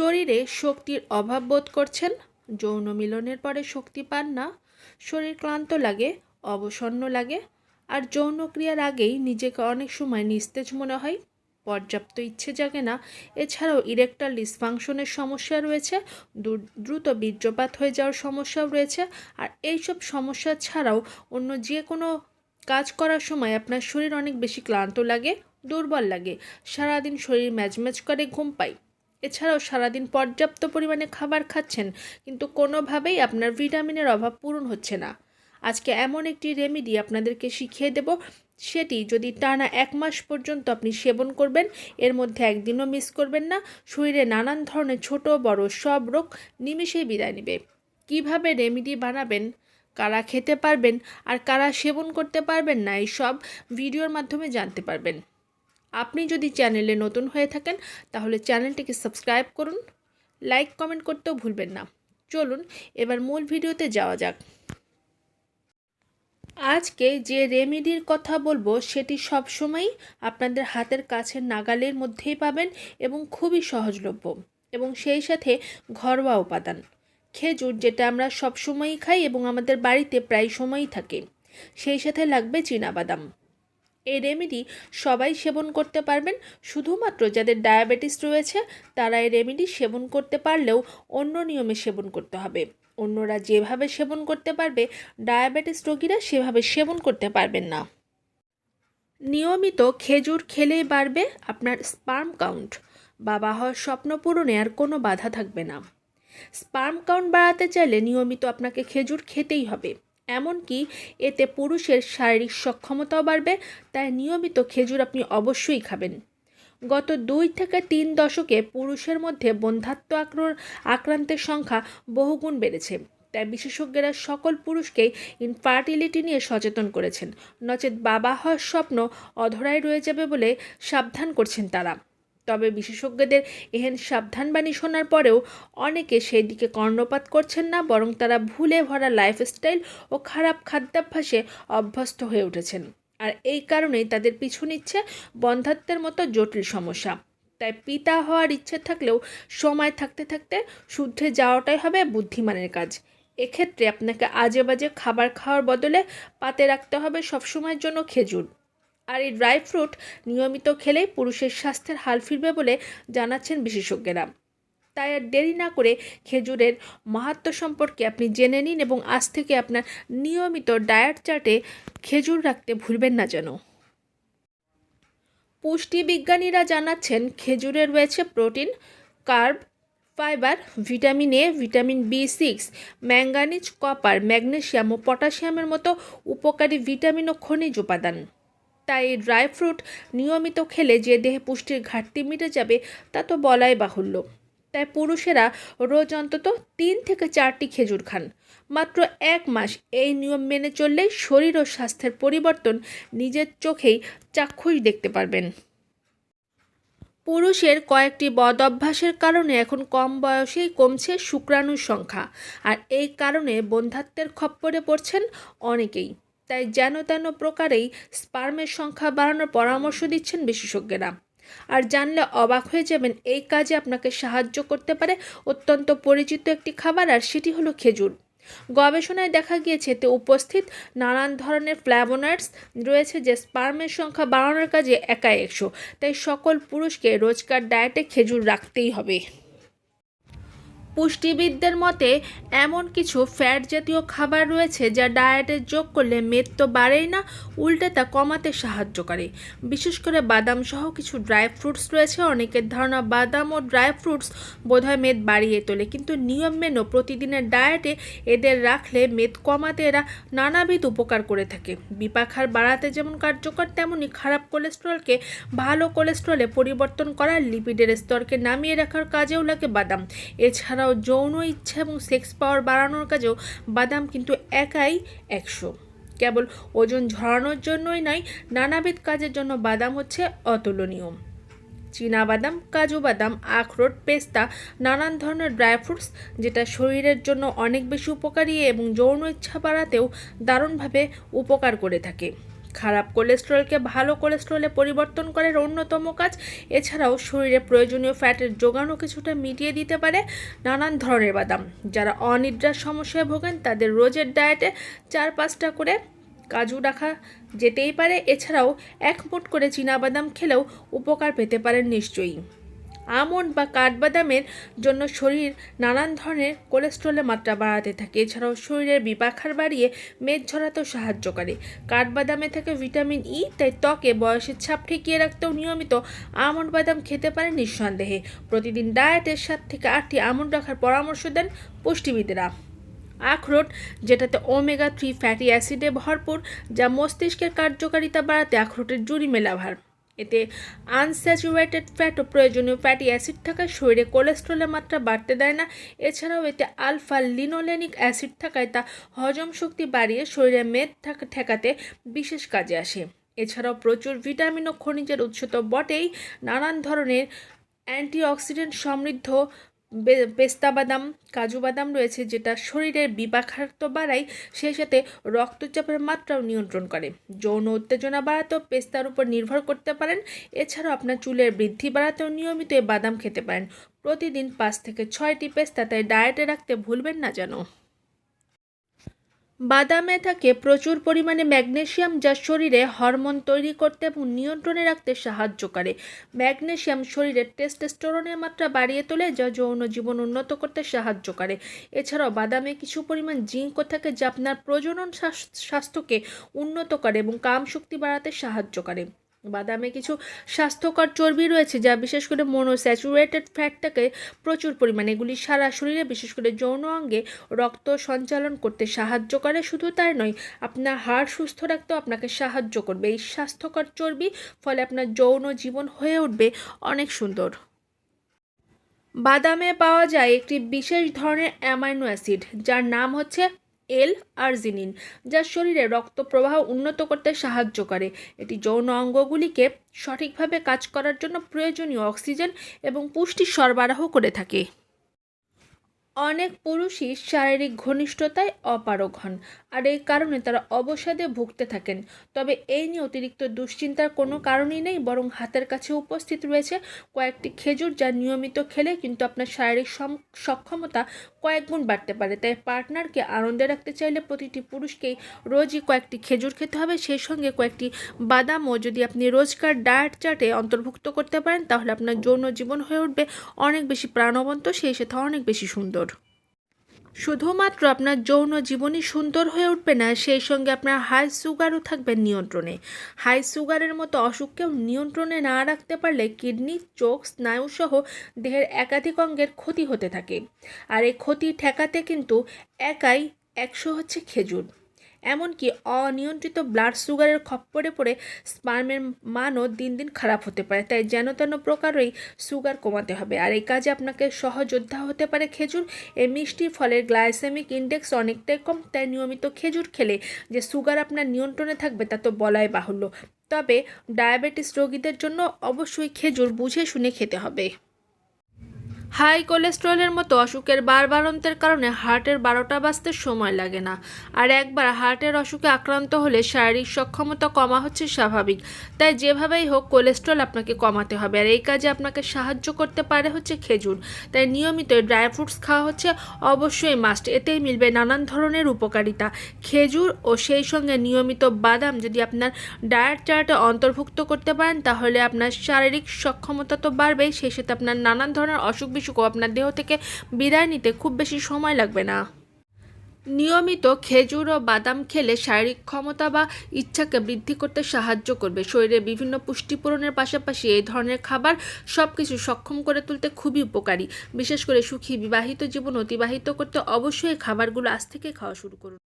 শরীরে শক্তির অভাব বোধ করছেন, যৌন মিলনের পরে শক্তি পান না, শরীর ক্লান্ত লাগে, অবসন্ন লাগে, আর যৌন ক্রিয়ার আগেই নিজেকে অনেক সময় নিস্তেজ মনে হয়। পর্যাপ্ত ইচ্ছে জাগে না, এছাড়াও ইরেকটাল ডিসফাংশনের সমস্যা রয়েছে দ্রুত বীর্যপাত হয়ে যাওয়ার সমস্যাও রয়েছে, আর এইসব সমস্যা ছাড়াও অন্য যে কোনো কাজ করার সময় আপনার শরীর অনেক বেশি ক্লান্ত লাগে, দুর্বল লাগে, সারাদিন শরীর ম্যাজম্যাজ করে ঘুম পায়। এছাড়াও সারাদিন পর্যাপ্ত পরিমাণে খাবার খাচ্ছেন, কিন্তু কোনোভাবেই আপনার ভিটামিনের অভাব পূরণ হচ্ছে না। আজকে এমন একটি রেমেডি আপনাদেরকে শিখিয়ে দেব, সেটি যদি টানা এক মাস পর্যন্ত আপনি সেবন করবেন, এর মধ্যে একদিনও মিস করবেন না, শরীরে নানান ধরনের ছোট, বড় সব রোগ নিমিষেই বিদায় নেবে। কীভাবে রেমেডি বানাবেন, কারা খেতে পারবেন, আর কারা সেবন করতে পারবেন না এই সব ভিডিওর মাধ্যমে জানতে পারবেন। আপনি যদি চ্যানেলে নতুন হয়ে থাকেন, তাহলে চ্যানেলটিকে সাবস্ক্রাইব করুন, লাইক, কমেন্ট করতেও ভুলবেন না। চলুন, এবার মূল ভিডিওতে যাওয়া যাক। আজকে যে রেমেডির কথা বলব, সেটি সবসময়ই আপনাদের হাতের কাছের নাগালের মধ্যেই পাবেন এবং খুবই সহজলভ্য এবং সেই সাথে ঘরোয়া উপাদান। খেজুর, যেটা আমরা সবসময়ই খাই এবং আমাদের বাড়িতে প্রায় সময়ই থাকে, সেই সাথে লাগবে বাদাম এই রেমেডি সবাই সেবন করতে পারবেন। শুধুমাত্র যাদের ডায়াবেটিস রয়েছে, তারা এই রেমেডি সেবন করতে পারলেও অন্য নিয়মে সেবন করতে হবে। অন্যরা যেভাবে সেবন করতে পারবে ডায়াবেটিস রোগীরা সেভাবে সেবন করতে পারবেন না। নিয়মিত খেজুর খেলেই বাড়বে আপনার স্পার্ম কাউন্ট বাবা হওয়ার স্বপ্ন পূরণে আর কোনো বাধা থাকবে না। স্পার্ম কাউন্ট বাড়াতে চাইলে নিয়মিত আপনাকে খেজুর খেতেই হবে। এমনকি এতে পুরুষের শারীরিক সক্ষমতাও বাড়বে, তাই নিয়মিত খেজুর আপনি অবশ্যই খাবেন। গত দুই থেকে তিন দশকে পুরুষের মধ্যে বন্ধাত্ম আক্র আক্রান্তের সংখ্যা বহুগুণ বেড়েছে, তাই বিশেষজ্ঞরা সকল পুরুষকেই ইনফার্টিলিটি নিয়ে সচেতন করেছেন। নচেত বাবা হওয়ার স্বপ্ন অধরায় রয়ে যাবে বলে সাবধান করছেন তারা। তবে বিশেষজ্ঞদের এহেন সাবধানবাণী শোনার পরেও অনেকে সেই দিকে কর্ণপাত করছেন না, বরং তারা ভুলে ভরা লাইফস্টাইল ও খারাপ খাদ্যাভ্যাসে অভ্যস্ত হয়ে উঠেছেন। আর এই কারণেই তাদের পিছু নিচ্ছে বন্ধাত্বের মতো জটিল সমস্যা। তাই পিতা হওয়ার ইচ্ছে থাকলেও সময় থাকতে থাকতে শুদ্ধে যাওয়াটাই হবে বুদ্ধিমানের কাজ। এক্ষেত্রে আপনাকে আজে বাজে খাবার খাওয়ার বদলে পাতে রাখতে হবে সবসময়ের জন্য খেজুর। আর এই ড্রাই ফ্রুট নিয়মিত খেলেই পুরুষের স্বাস্থ্যের হাল ফিরবে বলে জানাচ্ছেন বিশেষজ্ঞরা। তাই আর দেরি না করে খেজুরের মাহাত্ম সম্পর্কে আপনি জেনে নিন এবং আজ থেকে আপনার নিয়মিত ডায়েট চার্টে খেজুর রাখতে ভুলবেন না যেন। পুষ্টিবিজ্ঞানীরা জানাচ্ছেন, খেজুরে রয়েছে protein, carb, fibre, vitamin A, vitamin B six manganese copper, magnesium ও পটাশিয়ামের মতো উপকারী ভিটামিন ও খনিজ উপাদান। তাই এই ড্রাই ফ্রুট নিয়মিত খেলে যে দেহে পুষ্টির ঘাটতি মিটে যাবে, তা তো বলাই বাহুল্য। তাই পুরুষেরা রোজ অন্তত তিন থেকে চারটি খেজুর খান। মাত্র এক মাস এই নিয়ম মেনে চললেই শরীর ও স্বাস্থ্যের পরিবর্তন নিজের চোখেই চাক্ষুষ দেখতে পারবেন। পুরুষের কয়েকটি বদ অভ্যাসের কারণে এখন কম বয়সেই কমছে শুক্রাণুর সংখ্যা। আর এই কারণে বন্ধাত্বের খপ্পরে পড়ছেন অনেকেই। তাই যেন তেন প্রকারেই স্পার্মের সংখ্যা বাড়ানোর পরামর্শ দিচ্ছেন বিশেষজ্ঞরা। আর জানলে অবাক হয়ে যাবেন, এই কাজে আপনাকে সাহায্য করতে পারে অত্যন্ত পরিচিত একটি খাবার, আর সেটি হলো খেজুর। গবেষণায় দেখা গিয়েছে এতে উপস্থিত নানান ধরনের ফ্ল্যাভোনাইডস রয়েছে যে স্পার্মের সংখ্যা বাড়ানোর কাজে একা একশো। তাই সকল পুরুষকে রোজকার ডায়েটে খেজুর রাখতেই হবে। পুষ্টিবিদদের মতে, এমন কিছু ফ্যাট জাতীয় খাবার রয়েছে যা ডায়েটে যোগ করলে মেদ তো বাড়েই না, উল্টে তা কমাতে সাহায্য করে। বিশেষ করে বাদাম সহ কিছু ড্রাই ফ্রুটস রয়েছে, অনেকের ধারণা বাদাম ও ড্রাই ফ্রুটস বোধহয় মেদ বাড়িয়ে তোলে, কিন্তু নিয়ম মেনেও প্রতিদিনের ডায়েটে এদের রাখলে মেদ কমাতে এরা নানাবিধ উপকার করে থাকে। বিপাখার বাড়াতে যেমন কার্যকর তেমনই খারাপ কোলেস্ট্রলকে ভালো কোলেস্ট্রলে পরিবর্তন করা লিপিডের স্তরকে নামিয়ে রাখার কাজেও লাগে বাদাম। এছাড়াও যৌন ইচ্ছা এবং সেক্স পাওয়ার বাড়ানোর কাজেও বাদাম কিন্তু একাই একশো। কেবল ওজন ঝরানোর জন্যই নয়, নানাবিধ কাজের জন্য বাদাম হচ্ছে অতুলনীয়। বাদাম, কাজু বাদাম, আখরোট, পেস্তা, নানান ধরনের ড্রাই ফ্রুটস যেটা শরীরের জন্য অনেক বেশি উপকারী এবং যৌন ইচ্ছা বাড়াতেও দারুণভাবে উপকার করে থাকে। খারাপ কোলেস্ট্রলকে ভালো কোলেস্ট্রলে পরিবর্তন করার অন্যতম কাজ, এছাড়াও শরীরে প্রয়োজনীয় ফ্যাটের যোগানও কিছুটা মিটিয়ে দিতে পারে নানান ধরনের বাদাম। যারা অনিদ্রার সমস্যায় ভোগেন, তাদের রোজের ডায়েটে চার পাঁচটা করে কাজু রাখা যেতেই পারে। এছাড়াও এক মুঠ করে বাদাম খেলেও উপকার পেতে পারেন নিশ্চয়ই। আমন্ড বা কাঠবাদামের জন্য শরীর নানান ধরনের কোলেস্ট্রলের মাত্রা বাড়াতে থাকে। এছাড়াও শরীরের বিপাখার বাড়িয়ে মেদ ঝরাতেও সাহায্য করে। কাঠবাদামে থাকে ভিটামিন ই তাই ত্বকে বয়সের ছাপ ঠেকিয়ে রাখতেও নিয়মিত আমন্ড বাদাম খেতে পারেন নিঃসন্দেহে। প্রতিদিন ডায়েটের সাত থেকে আটটি আমন্ড রাখার পরামর্শ দেন পুষ্টিবিদেরা। আখরোট, যেটাতে ওমেগা থ্রি ফ্যাটি অ্যাসিডে ভরপুর, যা মস্তিষ্কের কার্যকারিতা বাড়াতে আখরোটের জুড়ি মেলাভার এতে আনস্যাচুরেটেড ফ্যাট ও প্রয়োজনীয় ফ্যাটি অ্যাসিড থাকায় শরীরে কোলেস্ট্রলের মাত্রা বাড়তে দেয় না। এছাড়াও এতে আলফা লিনোলেনিক অ্যাসিড থাকায় তা হজম শক্তি বাড়িয়ে শরীরে মেদ ঠেকাতে বিশেষ কাজে আসে। এছাড়াও প্রচুর ভিটামিন ও খনিজের উৎস তো বটেই। নানান ধরনের অ্যান্টিঅক্সিডেন্ট সমৃদ্ধ পেস্তা বাদাম, কাজু বাদাম রয়েছে, যেটা শরীরের বিপাখার্ত বাড়ায়, সেই সাথে রক্তচাপের মাত্রাও নিয়ন্ত্রণ করে। যৌন উত্তেজনা বাড়াতেও পেস্তার উপর নির্ভর করতে পারেন। এছাড়াও আপনার চুলের বৃদ্ধি বাড়াতেও নিয়মিত বাদাম খেতে পারেন। প্রতিদিন পাঁচ থেকে ছয়টি পেস্তা তাই ডায়েটে রাখতে ভুলবেন না যেন। বাদামে থাকে প্রচুর পরিমাণে ম্যাগনেশিয়াম যা শরীরে হরমোন তৈরি করতে এবং নিয়ন্ত্রণে রাখতে সাহায্য করে। ম্যাগনেসিয়াম শরীরের টেস্টোস্টেরনের মাত্রা বাড়িয়ে তোলে, যা যৌন জীবন উন্নত করতে সাহায্য করে। এছাড়াও বাদামে কিছু পরিমাণ জিঙ্কও থাকে, যা আপনার প্রজনন স্বাস্থ্যকে উন্নত করে এবং কাম শক্তি বাড়াতে সাহায্য করে। বাদামে কিছু স্বাস্থ্যকর চর্বি রয়েছে, যা বিশেষ করে মনোস্যাচুরেটেড ফ্যাটটাকে প্রচুর পরিমাণে, এগুলি সারা শরীরে বিশেষ করে যৌন অঙ্গে রক্ত সঞ্চালন করতে সাহায্য করে। শুধু তাই নয়, আপনার হাড় সুস্থ রাখতেও আপনাকে সাহায্য করবে। এই স্বাস্থ্যকর চর্বি ফলে আপনার যৌন জীবন হয়ে উঠবে অনেক সুন্দর। বাদামে পাওয়া যায় একটি বিশেষ ধরনের অ্যামাইনো অ্যাসিড, যার নাম হচ্ছে এল আর্জিনিন যা শরীরে রক্ত প্রবাহ উন্নত করতে সাহায্য করে। এটি যৌন অঙ্গগুলিকে সঠিকভাবে কাজ করার জন্য প্রয়োজনীয় অক্সিজেন এবং পুষ্টি সরবরাহ করে থাকে। অনেক পুরুষই শারীরিক ঘনিষ্ঠতায় অপারগ হন আর এই কারণে তারা অবসাদে ভুগতে থাকেন। তবে এই নিয়ে অতিরিক্ত দুশ্চিন্তার কোনো কারণই নেই, বরং হাতের কাছে উপস্থিত রয়েছে কয়েকটি খেজুর যা নিয়মিত খেলে কিন্তু আপনার শারীরিক সক্ষমতা কয়েক গুণ বাড়তে পারে। তাই পার্টনারকে আনন্দে রাখতে চাইলে প্রতিটি পুরুষকেই রোজই কয়েকটি খেজুর খেতে হবে। সেই সঙ্গে কয়েকটি বাদামও যদি আপনি রোজকার ডায়েট চার্টে অন্তর্ভুক্ত করতে পারেন, তাহলে আপনার যৌন জীবন হয়ে উঠবে, অনেক বেশি প্রাণবন্ত, সেই সাথে অনেক বেশি সুন্দর। শুধুমাত্র আপনার যৌন জীবনই সুন্দর হয়ে উঠবে না, সেই সঙ্গে আপনার হাই সুগারও থাকবে নিয়ন্ত্রণে। হাই সুগারের মতো অসুখকেও নিয়ন্ত্রণে না রাখতে পারলে কিডনি, চোখ, স্নায়ুসহ দেহের একাধিক অঙ্গের ক্ষতি হতে থাকে। আর এই ক্ষতি ঠেকাতে কিন্তু একাই একশো হচ্ছে খেজুর। এমনকি অনিয়ন্ত্রিত ব্লাড সুগারের খপ্পরে পড়ে স্পার্মের মানও দিন দিন খারাপ হতে পারে, তাই যেন তেন প্রকারই সুগার কমাতে হবে। আর এই কাজে আপনাকে সহযোদ্ধা হতে পারে খেজুর। এই মিষ্টি ফলের গ্লাইসেমিক ইন্ডেক্স অনেকটাই কম, তাই নিয়মিত খেজুর খেলে যে সুগার আপনার নিয়ন্ত্রণে থাকবে তা তো বলাই বাহুল্য। তবে ডায়াবেটিস রোগীদের জন্য অবশ্যই খেজুর বুঝে শুনে খেতে হবে। হাই কোলেস্ট্রলের মতো অসুখের বারবারন্তের কারণে হার্টের বারোটা বাজতে সময় লাগে না। আর একবার হার্টের অসুখে আক্রান্ত হলে শারীরিক সক্ষমতা কমা হচ্ছে স্বাভাবিক। তাই যেভাবেই হোক কোলেস্ট্রল আপনাকে কমাতে হবে। আর এই কাজে আপনাকে সাহায্য করতে পারে হচ্ছে খেজুর। তাই নিয়মিত ড্রাই ফ্রুটস খাওয়া হচ্ছে অবশ্যই মাস্ট। এতেই মিলবে নানান ধরনের উপকারিতা। খেজুর ও সেই সঙ্গে নিয়মিত বাদাম যদি আপনার ডায়েট চার্টে অন্তর্ভুক্ত করতে পারেন, তাহলে আপনার শারীরিক সক্ষমতা তো বাড়বেই। সেই সাথে আপনার নানান ধরনের অসুখ বিসুখও আপনার দেহ থেকে বিদায় নিতে খুব বেশি সময় লাগবে না। নিয়মিত খেজুর ও বাদাম খেলে শারীরিক ক্ষমতা বা ইচ্ছাকে বৃদ্ধি করতে সাহায্য করবে। শরীরে বিভিন্ন পুষ্টি পূরণের পাশাপাশি এই ধরনের খাবার সব কিছু সক্ষম করে তুলতে খুবই উপকারী। বিশেষ করে সুখী বিবাহিত জীবন অতিবাহিত করতে অবশ্যই খাবারগুলো আজ থেকে খাওয়া শুরু করুন।